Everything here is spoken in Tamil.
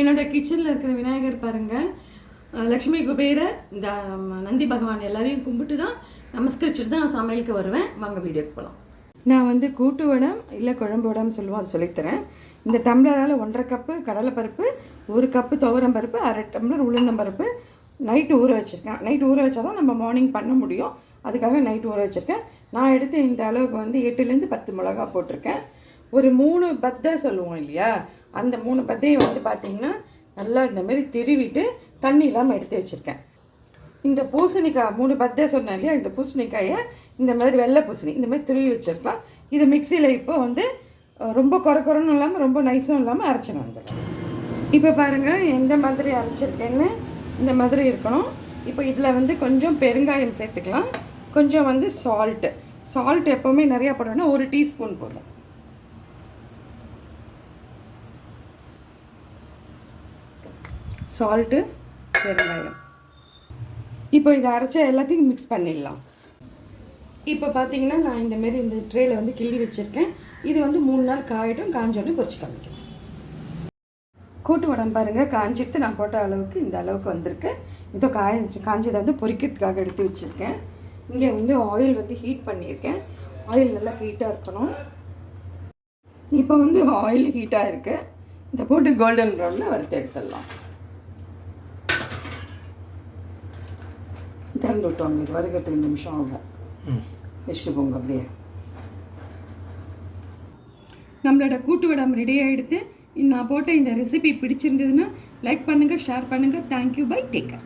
என்னோட கிச்சனில் இருக்கிற விநாயகர் பாருங்கள் லக்ஷ்மி குபேரர் இந்த நந்தி பகவான் எல்லாரையும் கும்பிட்டு தான் நமஸ்கரிச்சுட்டு தான் சமையலுக்கு வருவேன். வாங்க வீடியோக்கு போகலாம் நான் வந்து கூட்டு வடம் இல்லை குழம்பு வடம்னு சொல்லுவோம் அது சொல்லித்தரேன். இந்த டம்ளரால் ஒன்றரை கப்பு கடலைப்பருப்பு ஒரு கப்பு துவரம் பருப்பு அரை டம்ளர் உளுந்தம்பருப்பு நைட்டு ஊற வச்சுருக்கேன். நைட் ஊற வச்சா தான் நம்ம மார்னிங் பண்ண முடியும். அதுக்காக நைட் ஊற வச்சுருக்கேன். நான் எடுத்து இந்த அளவுக்கு வந்து எட்டுலேருந்து பத்து மிளகா போட்டிருக்கேன். ஒரு மூணு பத்தை சொல்லுவோம் இல்லையா? அந்த மூணு பத்தையை வந்து பார்த்தீங்கன்னா நல்லா இந்த மாதிரி திருவிட்டு தண்ணி இல்லாமல் எடுத்து வச்சுருக்கேன். இந்த பூசணிக்காய் மூணு பத்தே சொன்னேன் இல்லையா? இந்த பூசணிக்காயை இந்த மாதிரி வெள்ளை பூசணி இந்த மாதிரி துருவி வச்சுருப்பேன் இது மிக்சியில் இப்போ வந்து ரொம்ப குறை குறைன்னு இல்லாமல் ரொம்ப நைஸும் இல்லாமல் அரைச்சின்னு வந்துடும் இப்போ பாருங்கள் எந்த மாதிரி அரைச்சிருக்கேன்னு இந்த மாதிரி இருக்கணும். இப்போ இதில் வந்து கொஞ்சம் பெருங்காயம் சேர்த்துக்கலாம். கொஞ்சம் வந்து சால்ட்டு சால்ட் எப்போவுமே நிறையா போடணும்னா ஒரு டீஸ்பூன் போடுறோம் சால்ட்டு பெருங்காயம் இப்போ இதை அரைச்ச எல்லாத்தையும் மிக்ஸ் பண்ணிடலாம். இப்போ பார்த்தீங்கன்னா நான் இந்த மாரி இந்த ட்ரேயில் வந்து கிள்ளி வச்சுருக்கேன். இது வந்து மூணு நாள் காயட்டும் காஞ்சோடனே பொறிச்சு காமிக்கும். கூட்டு உடம்பு பாருங்கள் காஞ்சிட்டு நான் போட்ட அளவுக்கு இந்த அளவுக்கு வந்திருக்கு. இதோ காய்ச்சி காஞ்சதை வந்து பொரிக்கிறதுக்காக எடுத்து வச்சுருக்கேன். இங்கே வந்து ஆயில் வந்து ஹீட் பண்ணியிருக்கேன். ஆயில் நல்லா ஹீட்டாக இருக்கணும். இப்போ வந்து ஆயில் ஹீட்டாக இருக்குது இதை போட்டு கோல்டன் ப்ரௌனில் வறுத்து எடுத்துடலாம். திறந்து விட்டோம் இது வறுக்கிறதுக்கு ரெண்டு நிமிஷம் ஆகும். வச்சுட்டு போங்க அப்படியே. நம்மளோட கூட்டு வடம் ரெடி ஆகிடுது நான் போட்ட இந்த ரெசிபி பிடிச்சிருந்ததுன்னா லைக் பண்ணுங்கள் ஷேர் பண்ணுங்கள் தேங்க்யூ பை டேக்கர்